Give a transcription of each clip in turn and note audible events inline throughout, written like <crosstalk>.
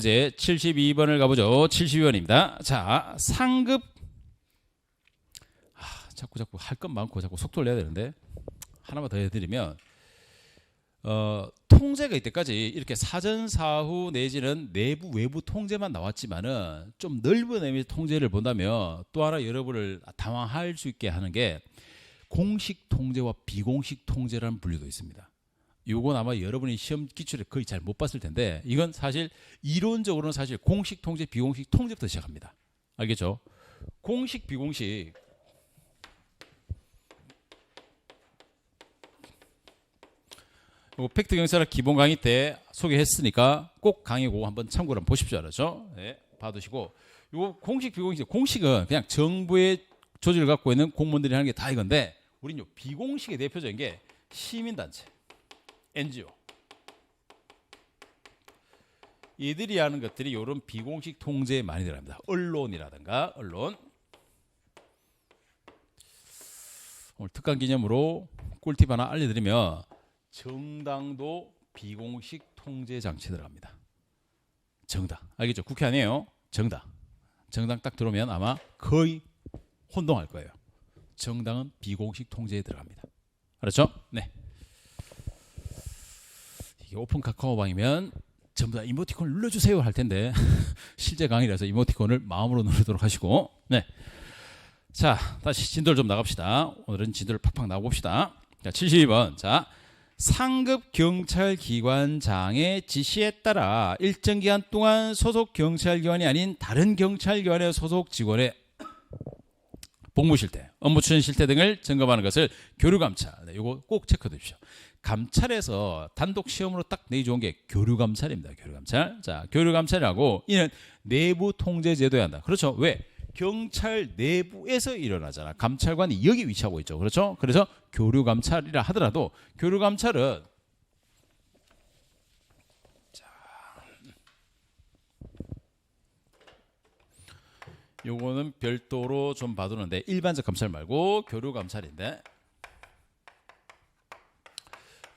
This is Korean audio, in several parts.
이제 72번을 가보죠. 72번입니다. 자, 상급 아, 자꾸 자꾸 할 것 많고 자꾸 속도를 내야 되는데 하나만 더 해드리면 어, 통제가 이때까지 이렇게 사전 사후 내지는 내부 외부 통제만 나왔지만은 좀 넓은 의미의 통제를 본다면 또 하나 여러분을 당황할 수 있게 하는 게 공식 통제와 비공식 통제라는 분류도 있습니다. 요건 아마 여러분이 시험 기출에 거의 잘 못 봤을 텐데 이건 사실 이론적으로는 사실 공식 통제, 비공식 통제부터 시작합니다. 알겠죠? 공식, 비공식 요 팩트 경찰학 기본 강의 때 소개했으니까 꼭 강의 고 한번 참고를 한번 보십시오. 알았죠? 네, 봐두시고 요 공식, 비공식 공식은 그냥 정부의 조직을 갖고 있는 공무원들이 하는 게 다 이건데 우리는 요 비공식의 대표적인 게 시민단체, NGO 이들이 하는 것들이 이런 비공식 통제에 많이 들어갑니다. 언론이라든가 언론 오늘 특강 기념으로 꿀팁 하나 알려드리면 정당도 비공식 통제 장치 들어갑니다. 정당 알겠죠? 국회 아니에요. 정당 정당 딱 들어오면 아마 거의 혼동할 거예요. 정당은 비공식 통제에 들어갑니다. 알았죠? 네. 오픈 카카오방이면 전부 다 이모티콘 눌러주세요 할 텐데 <laughs> 실제 강의라서 이모티콘을 마음으로 누르도록 하시고 네. 자 다시 진도를 좀 나갑시다. 오늘은 진도를 팍팍 나가봅시다. 자 72번 자 상급 경찰기관장의 지시에 따라 일정 기간 동안 소속 경찰기관이 아닌 다른 경찰기관의 소속 직원의 복무 실태, 업무 추진 실태 등을 점검하는 것을 교류 감찰. 네, 이거 꼭 체크해 두십시오. 감찰에서 단독 시험으로 딱 내기 좋은 게 교류 감찰입니다. 교류 감찰. 자, 교류 감찰이라고 이는 내부 통제 제도에 한다. 그렇죠. 왜? 경찰 내부에서 일어나잖아. 감찰관이 여기 위치하고 있죠. 그렇죠? 그래서 교류 감찰이라 하더라도 교류 감찰은 요거는 별도로 좀 봐두는데 일반적 감찰 말고 교류 감찰인데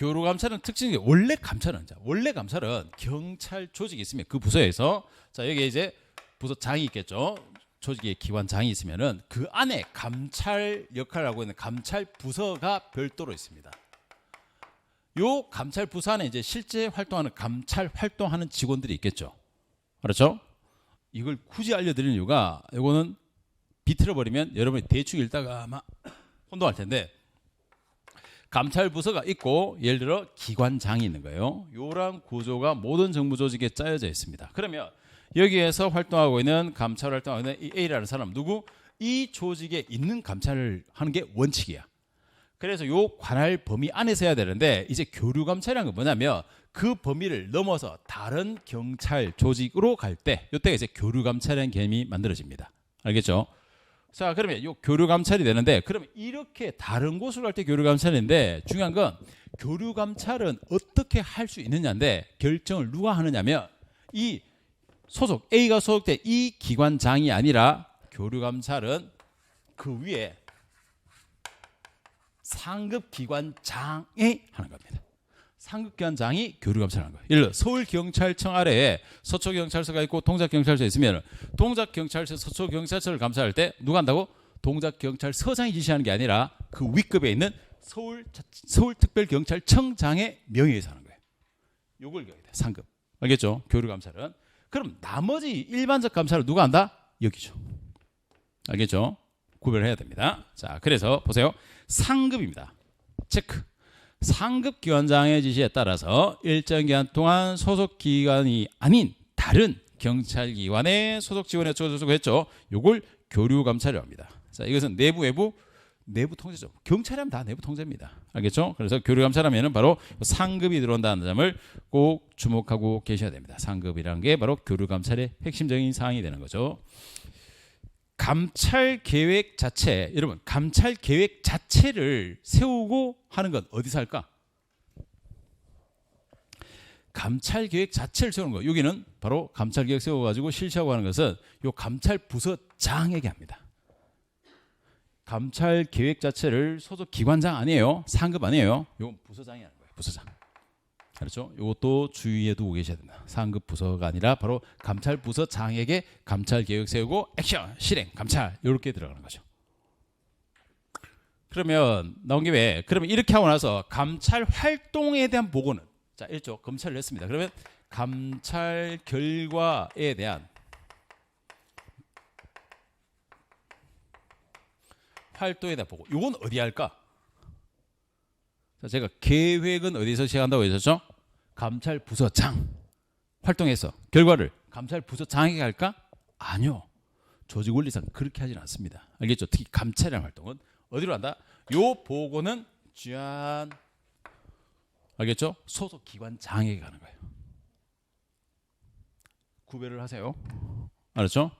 교류 감찰은 특징이 원래 감찰은 자 원래 감찰은 경찰 조직이 있으면 그 부서에서 자 여기 이제 부서장이 있겠죠 조직의 기관장이 있으면은 그 안에 감찰 역할을 하고 있는 감찰 부서가 별도로 있습니다. 요 감찰 부서 안에 이제 실제 활동하는 감찰 활동하는 직원들이 있겠죠. 그렇죠? 이걸 굳이 알려드리는 이유가 이거는 비틀어 버리면 여러분이 대충 읽다가 아마 <coughs> 혼동할 텐데 감찰 부서가 있고 예를 들어 기관장이 있는 거예요. 요런 구조가 모든 정부 조직에 짜여져 있습니다. 그러면 여기에서 활동하고 있는 감찰 활동하고 있는 이 A라는 사람 누구? 이 조직에 있는 감찰을 하는 게 원칙이야. 그래서 요 관할 범위 안에서 해야 되는데 이제 교류 감찰이란 건 뭐냐면 그 범위를 넘어서 다른 경찰 조직으로 갈 때 이때가 이제 교류 감찰이라는 개념이 만들어집니다. 알겠죠? 자, 그러면 요 교류 감찰이 되는데 그러면 이렇게 다른 곳으로 갈때 교류 감찰인데 중요한 건 교류 감찰은 어떻게 할 수 있느냐인데 결정을 누가 하느냐면 이 소속 A가 소속된 이 기관장이 아니라 교류 감찰은 그 위에 상급 기관장이 하는 겁니다. 상급 기관장이 교류 감찰하는 거예요. 예를 들어 서울 경찰청 아래에 서초 경찰서가 있고 동작 경찰서 있으면 동작 경찰서 서초 경찰서를 감찰할 때 누가 한다고? 동작 경찰서장이 지시하는 게 아니라 그 윗급에 있는 서울 서울 특별 경찰청장의 명예에서 하는 거예요. 요걸 기억해야 돼. 상급. 알겠죠? 교류 감찰은. 그럼 나머지 일반적 감찰을 누가 한다? 여기죠. 알겠죠? 구별해야 됩니다. 자, 그래서 보세요. 상급입니다. 체크. 상급 기관장의 지시에 따라서 일정 기간 동안 소속 기관이 아닌 다른 경찰 기관의 소속 직원에 소속했죠. 요걸 교류 감찰이라고 합니다. 자, 이것은 내부 외부 내부 통제죠. 경찰이면 다 내부 통제입니다. 알겠죠? 그래서 교류 감찰하면은 바로 상급이 들어온다는 점을 꼭 주목하고 계셔야 됩니다. 상급이라는 게 바로 교류 감찰의 핵심적인 사항이 되는 거죠. 감찰 계획 자체, 여러분, 감찰 계획 자체를 세우고 하는 건 어디서 할까? 감찰 계획 자체를 세우는 거. 여기는 바로 감찰 계획 세워 가지고 실시하고 하는 것은 요 감찰 부서장에게 합니다. 감찰 계획 자체를 소속 기관장 아니에요. 상급 아니에요. 이건 부서장이 하는 거예요. 부서장. 그렇죠? 이것도 주의해 두고 계셔야 된다. 상급 부서가 아니라 바로 감찰 부서장에게 감찰 계획 세우고 액션 실행 감찰 이렇게 들어가는 거죠. 그러면 나온 김에 그러면 이렇게 하고 나서 감찰 활동에 대한 보고는 자 1조 검찰을 했습니다. 그러면 감찰 결과에 대한 활동에 대한 보고 이건 어디 할까? 자, 제가 계획은 어디서 시작한다고 했었죠? 감찰 부서장 활동해서 결과를 감찰 부서장에게 할까? 아니요. 조직 원리상 그렇게 하지는 않습니다. 알겠죠? 특히 감찰이라는 활동은 어디로 한다? 요 보고는 쥐안 알겠죠? 소속 기관장에게 가는 거예요. 구별을 하세요. 알았죠?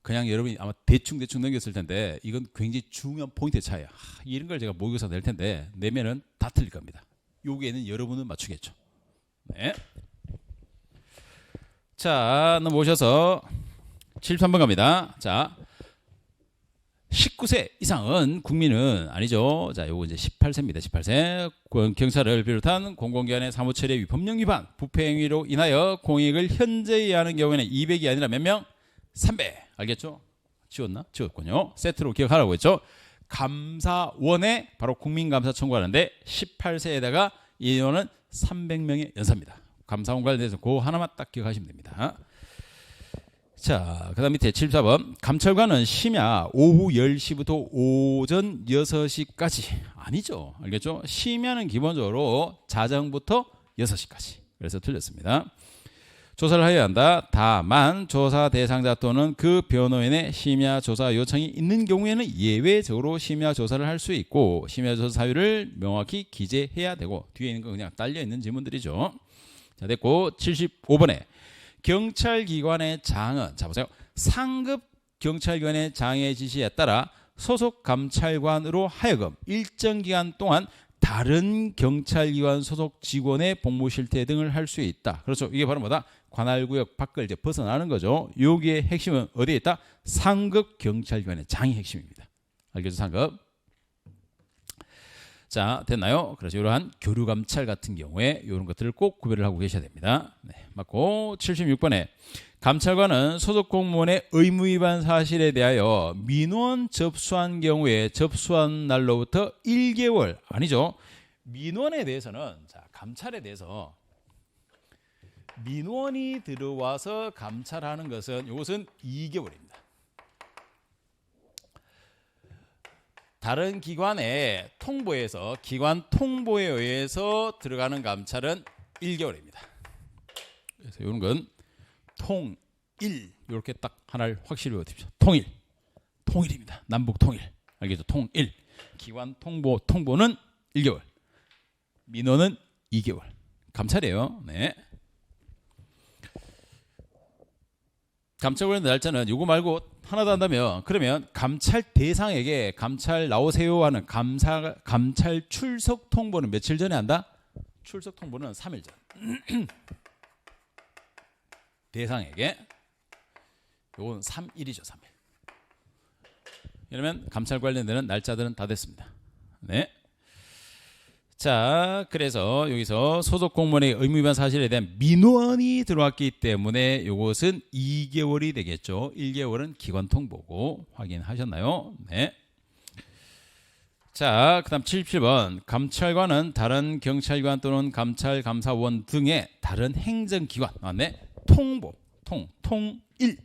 그냥 여러분이 아마 대충 대충 넘겼을 텐데 이건 굉장히 중요한 포인트 차이야. 하, 이런 걸 제가 모의고사 낼 텐데 내면은 다 틀릴 겁니다. 여기에는 여러분은 맞추겠죠. 네. 자, 넘어오셔서 73번 갑니다. 자, 19세 이상은 국민은 아니죠. 자, 요거 이제 18세입니다. 18세. 권- 경찰을 비롯한 공공기관의 사무처리의 위법령 위반, 부패 행위로 인하여 공익을 현저히 하는 경우에는 200이 아니라 몇 명? 300. 알겠죠? 지웠나? 지웠군요. 세트로 기억하라고 했죠. 감사원에 바로 국민감사 청구하는데 18세에다가 인원은 300명의 연사입니다. 감사원 관련해서 그 하나만 딱 기억하시면 됩니다. 자, 그 다음 밑에 74번. 감찰관은 심야 오후 10시부터 오전 6시까지. 아니죠. 알겠죠? 심야는 기본적으로 자정부터 6시까지. 그래서 틀렸습니다. 조사를 하여야 한다. 다만 조사 대상자 또는 그 변호인의 심야 조사 요청이 있는 경우에는 예외적으로 심야 조사를 할 수 있고 심야 조사 사유를 명확히 기재해야 되고 뒤에 있는 건 그냥 딸려 있는 질문들이죠. 자, 됐고 75번에 경찰기관의 장은 자 보세요. 상급 경찰관의 장의 지시에 따라 소속 감찰관으로 하여금 일정 기간 동안 다른 경찰기관 소속 직원의 복무 실태 등을 할 수 있다. 그렇죠. 이게 바로 뭐다? 관할구역 밖을 이제 벗어나는 거죠. 여기에 핵심은 어디에 있다? 상급 경찰기관의 장이 핵심입니다. 알겠죠? 상급. 자, 됐나요? 그래서 이러한 교류 감찰 같은 경우에 이런 것들을 꼭 구별을 하고 계셔야 됩니다. 네, 맞고 76번에 감찰관은 소속 공무원의 의무 위반 사실에 대하여 민원 접수한 경우에 접수한 날로부터 1개월 아니죠. 민원에 대해서는 자, 감찰에 대해서 민원이 들어와서 감찰하는 것은 이것은 2개월입니다. 다른 기관의 통보에서 기관 통보에 의해서 들어가는 감찰은 1개월입니다. 그래서 이런 건 통일 이렇게 딱 하나를 확실히 외워두십시오. 통일, 통일입니다. 남북 통일 알겠죠? 통일 기관 통보 통보는 1개월, 민원은 2개월. 감찰이에요. 네. 감찰 관련 날짜는 요거 말고 하나도 한다면 그러면 감찰 대상에게 감찰 나오세요 하는 감사 감찰 출석 통보는 며칠 전에 한다? 출석 통보는 3일 전. <clears throat> 대상에게 요건 3일이죠, 3일. 이러면 감찰 관련되는 날짜들은 다 됐습니다. 네. 자, 그래서 여기서 소속 공무원의 의무 위반 사실에 대한 민원이 들어왔기 때문에 이것은 2개월이 되겠죠. 1개월은 기관 통보고 확인하셨나요? 네. 자, 그다음 77번 감찰관은 다른 경찰관 또는 감찰 감사원 등의 다른 행정 기관 나왔네. 통보, 통, 통일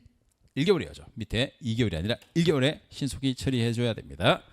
1개월이죠. 밑에 2개월이 아니라 1개월에 신속히 처리해 줘야 됩니다.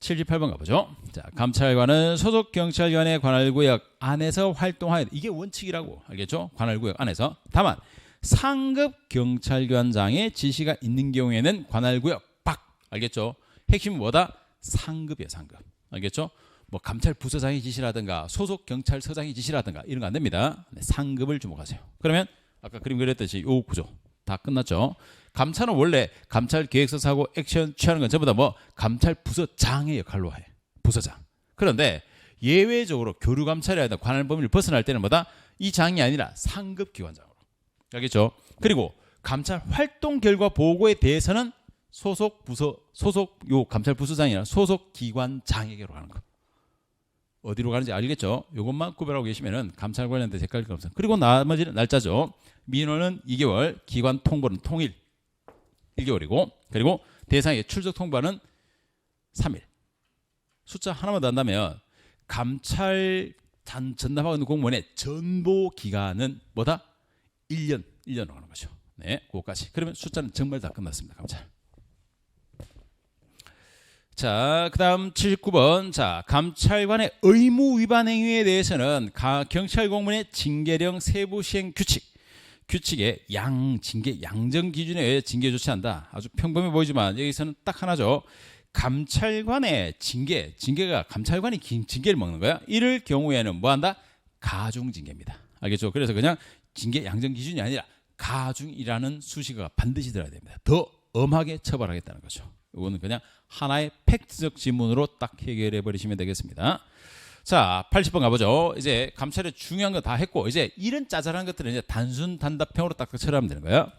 78번 가보죠. 자, 감찰관은 소속 경찰관의 관할구역 안에서 활동하여 이게 원칙이라고 알겠죠? 관할구역 안에서 다만 상급 경찰관장의 지시가 있는 경우에는 관할구역 밖 알겠죠? 핵심은 뭐다? 상급이에요, 상급. 알겠죠? 뭐 감찰 부서장이 지시라든가 소속 경찰서장이 지시라든가 이런 거 안 됩니다. 네, 상급을 주목하세요. 그러면 아까 그림 그렸듯이 요 구조 다 끝났죠. 감찰은 원래 감찰 계획서 사고 액션 취하는 건 전부 다 뭐 감찰 부서장의 역할로 해. 부서장. 그런데 예외적으로 교류 감찰이라 든 관할 범위를 벗어날 때는 뭐다? 이 장이 아니라 상급 기관장으로. 알겠죠? 그리고 감찰 활동 결과 보고에 대해서는 소속 부서 소속 요 감찰 부서장이나 소속 기관장에게로 하는 거. 어디로 가는지 알겠죠? 이것만 구별하고 계시면은 감찰 관련된 거 없어요. 그리고 나머지는 날짜죠. 민원은 2개월, 기관 통보는 통일 1개월이고 그리고 대상의 출석 통보는 3일. 숫자 하나만 더 한다면 감찰 단 전담하고 있는 공무원의 전보 기간은 뭐다? 1년, 1년으로 하는 거죠. 네, 그거까지. 그러면 숫자는 정말 다 끝났습니다. 감찰. 자, 그 다음 79번. 자, 감찰관의 의무 위반 행위에 대해서는 가, 경찰 공무원의 징계령 세부 시행 규칙 규칙의 양 징계 양정 기준에 의해 징계 조치한다. 아주 평범해 보이지만 여기서는 딱 하나죠. 감찰관의 징계, 징계가 감찰관이 긴- 징계를 먹는 거야. 이럴 경우에는 뭐 한다? 가중 징계입니다. 알겠죠? 그래서 그냥 징계 양정 기준이 아니라 가중이라는 수식어가 반드시 들어야 됩니다. 더 엄하게 처벌하겠다는 거죠. 이거는 그냥 하나의 팩트적 지문으로 딱 해결해 버리시면 되겠습니다. 자, 80번 가보죠. 이제 감찰의 중요한 거 다 했고 이제 이런 짜잘한 것들은 이제 단순 단답형으로 딱딱 처리하면 되는 거예요.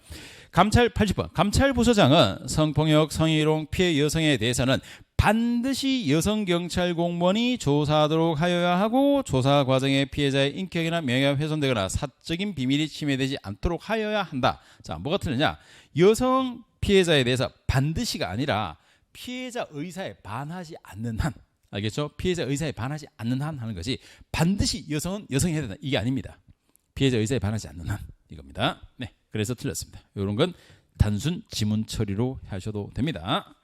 감찰 80번. 감찰 부서장은 성폭력, 성희롱, 피해 여성에 대해서는 반드시 여성 경찰 공무원이 조사하도록 하여야 하고 조사 과정에 피해자의 인격이나 명예가 훼손되거나 사적인 비밀이 침해되지 않도록 하여야 한다. 자, 뭐가 틀리냐? 여성 피해자에 대해서 반드시가 아니라 피해자 의사에 반하지 않는 한 알겠죠? 피해자 의사에 반하지 않는 한 하는 것이 반드시 여성은 여성이 해야 된다. 이게 아닙니다. 피해자 의사에 반하지 않는 한 이겁니다. 네, 그래서 틀렸습니다. 이런 건 단순 지문 처리로 하셔도 됩니다.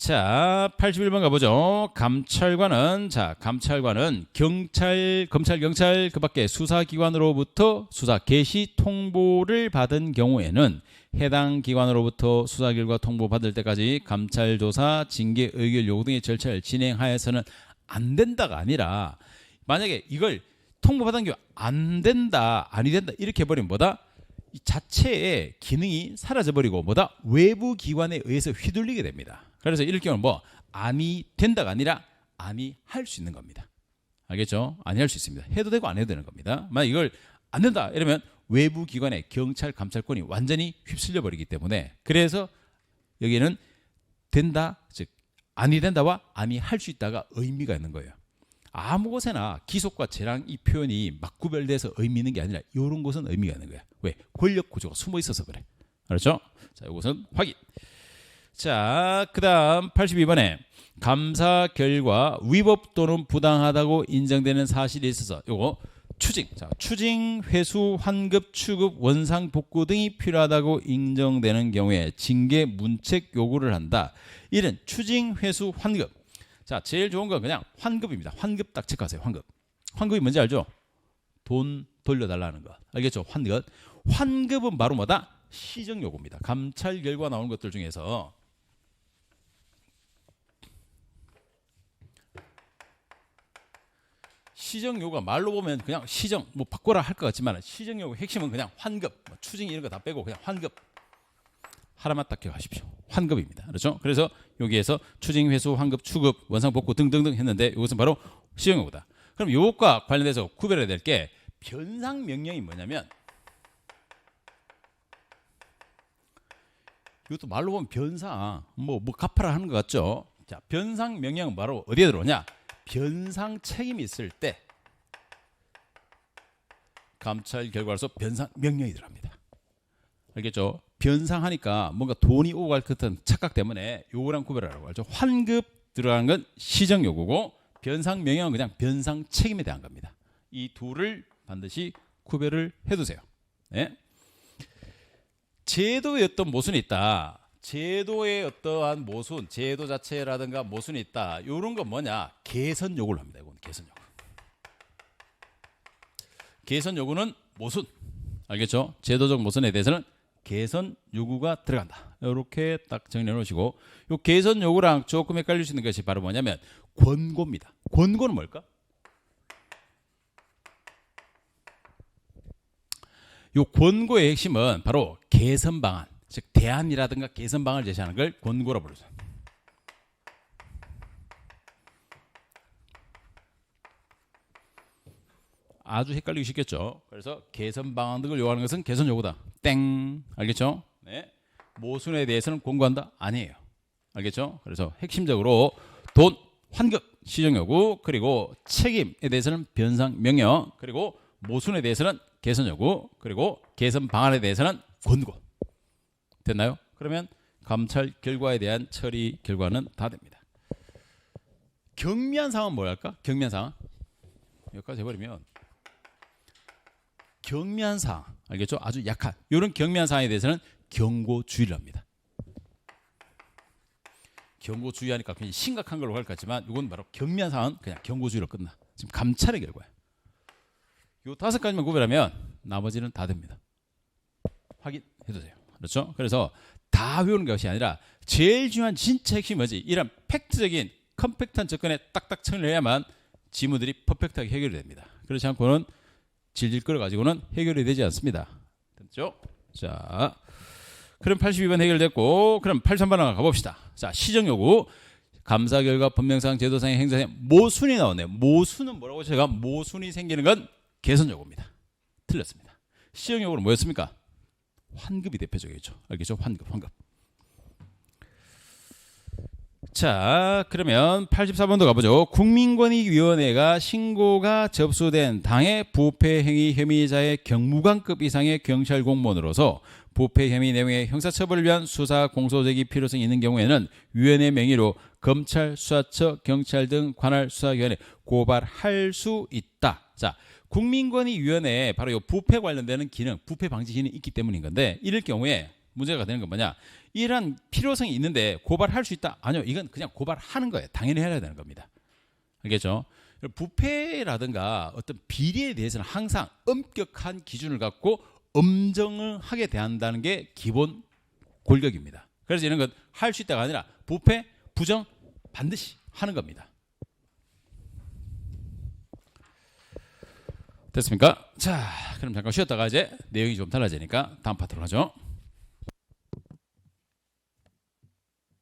자, 81번 가보죠. 감찰관은 자, 감찰관은 경찰, 검찰, 경찰 그 밖에 수사기관으로부터 수사 개시 통보를 받은 경우에는 해당 기관으로부터 수사 결과 통보 받을 때까지 감찰 조사, 징계 의결 요구 등의 절차를 진행하여서는 안 된다가 아니라 만약에 이걸 통보 받은 게 안 된다, 아니 된다 이렇게 해버리면 뭐다? 이 자체의 기능이 사라져 버리고 뭐다 외부 기관에 의해서 휘둘리게 됩니다. 그래서 이럴 경우는 뭐 아니 된다가 아니라 아니 할수 있는 겁니다. 알겠죠? 아니 할 수 있습니다. 해도 되고 안 해도 되는 겁니다. 만약 이걸 안 된다 이러면 외부 기관의 경찰 감찰권이 완전히 휩쓸려 버리기 때문에 그래서 여기에는 된다 즉 아니 된다와 아니 할수 있다가 의미가 있는 거예요. 아무 곳에나 기속과 재량 이 표현이 막 구별돼서 의미 있는 게 아니라 이런 곳은 의미가 있는 거야. 왜? 권력 구조가 숨어 있어서 그래. 그렇죠? 자, 이것은 확인. 자, 그다음 82번에 감사 결과 위법 또는 부당하다고 인정되는 사실이 있어서 요거 추징. 자, 추징, 회수, 환급, 추급, 원상 복구 등이 필요하다고 인정되는 경우에 징계 문책 요구를 한다. 이는 추징, 회수, 환급. 자, 제일 좋은 건 그냥 환급입니다. 환급 딱 체크하세요. 환급. 환급이 뭔지 알죠? 돈 돌려달라는 거. 알겠죠? 환급. 환급은 바로 뭐다? 시정 요구입니다. 감찰 결과 나온 것들 중에서 시정 요구가 말로 보면 그냥 시정 뭐 바꿔라 할 것 같지만 시정 요구 핵심은 그냥 환급, 뭐 추징 이런 거 다 빼고 그냥 환급. 하나만 딱 기억하십시오. 환급입니다. 그렇죠? 그래서 여기에서 추징, 회수, 환급, 추급, 원상 복구 등등등 했는데 이것은 바로 시정 요구다. 그럼 요것과 관련돼서 구별해야 될 게 변상 명령이 뭐냐면 이것도 말로 보면 변상 뭐뭐 갚아라 하는 것 같죠. 자, 변상 명령은 바로 어디에 들어오냐? 변상 책임이 있을 때 감찰 결과로서 변상 명령이 들어갑니다. 알겠죠? 변상하니까 뭔가 돈이 오고 갈 같은 착각 때문에 요거랑 구별하라고 하죠. 환급 들어가는 건 시정 요구고 변상 명령은 그냥 변상 책임에 대한 겁니다. 이 둘을 반드시 구별을 해두세요. 네? 제도의 어떤 모순이 있다. 제도의 어떠한 모순, 제도 자체라든가 모순이 있다. 요런 건 뭐냐? 개선 요구를 합니다. 이건 개선 요구. 개선 요구는 모순. 알겠죠? 제도적 모순에 대해서는 개선 요구가 들어간다. 이렇게 딱 정리해 놓으시고 요 개선 요구랑 조금 헷갈릴 수 있는 것이 바로 뭐냐면 권고입니다. 권고는 뭘까? 요 권고의 핵심은 바로 개선 방안, 즉 대안이라든가 개선 방안을 제시하는 걸 권고라 부르죠. 아주 헷갈리기 쉽겠죠. 그래서 개선 방안 등을 요구하는 것은 개선 요구다. 땡. 알겠죠? 네. 모순에 대해서는 권고한다? 아니에요. 알겠죠? 그래서 핵심적으로 돈, 환급 시정 여부 그리고 책임에 대해서는 변상 명령 그리고 모순에 대해서는 개선 여부 그리고 개선 방안에 대해서는 권고 됐나요? 그러면 감찰 결과에 대한 처리 결과는 다 됩니다. 경미한 상황은 뭐 할까? 경미한 상황 여기까지 해버리면 경미한 상황 알겠죠? 아주 약한 이런 경미한 상황에 대해서는 경고 주의를 합니다. 경고 주의하니까 굉장히 심각한 걸로 갈 것 같지만 이건 바로 경미한 상황은 그냥 경고 주의로 끝나. 지금 감찰의 결과야. 요 다섯 가지만 구별하면 나머지는 다 됩니다. 확인해 주세요. 그렇죠? 그래서 다 외우는 것이 아니라 제일 중요한 진짜 핵심이 뭐지? 이런 팩트적인 컴팩트한 접근에 딱딱 청을 해야만 지문들이 퍼펙트하게 해결이 됩니다. 그렇지 않고는 질질 끌어가지고는 해결이 되지 않습니다. 됐죠? 자, 그럼 82번 해결됐고, 그럼 83번 하나 가봅시다. 자, 시정 요구. 감사 결과 법령상 제도상의 행사상 모순이 나오네요. 모순은 뭐라고 제가 모순이 생기는 건 개선 요구입니다. 틀렸습니다. 시정 요구는 뭐였습니까? 환급이 대표적이죠. 알겠죠? 환급, 환급. 자, 그러면 84번도 가보죠. 국민권익위원회가 신고가 접수된 당의 부패 행위 혐의자의 경무관급 이상의 경찰 공무원으로서 부패 혐의 내용의 형사처벌을 위한 수사 공소 제기 필요성이 있는 경우에는 위원회 명의로 검찰, 수사처, 경찰 등 관할 수사기관에 고발할 수 있다. 자, 국민권익위원회에 바로 이 부패 관련되는 기능, 부패 방지 기능이 있기 때문인 건데 이럴 경우에 문제가 되는 건 뭐냐? 이러한 필요성이 있는데 고발할 수 있다? 아니요, 이건 그냥 고발하는 거예요. 당연히 해야 되는 겁니다. 알겠죠? 부패라든가 어떤 비리에 대해서는 항상 엄격한 기준을 갖고 엄정을 하게 대한다는 게 기본 골격입니다. 그래서 이런 건 할 수 있다가 아니라 부패, 부정 반드시 하는 겁니다. 됐습니까? 자, 그럼 잠깐 쉬었다가 이제 내용이 좀 달라지니까 다음 파트로 가죠.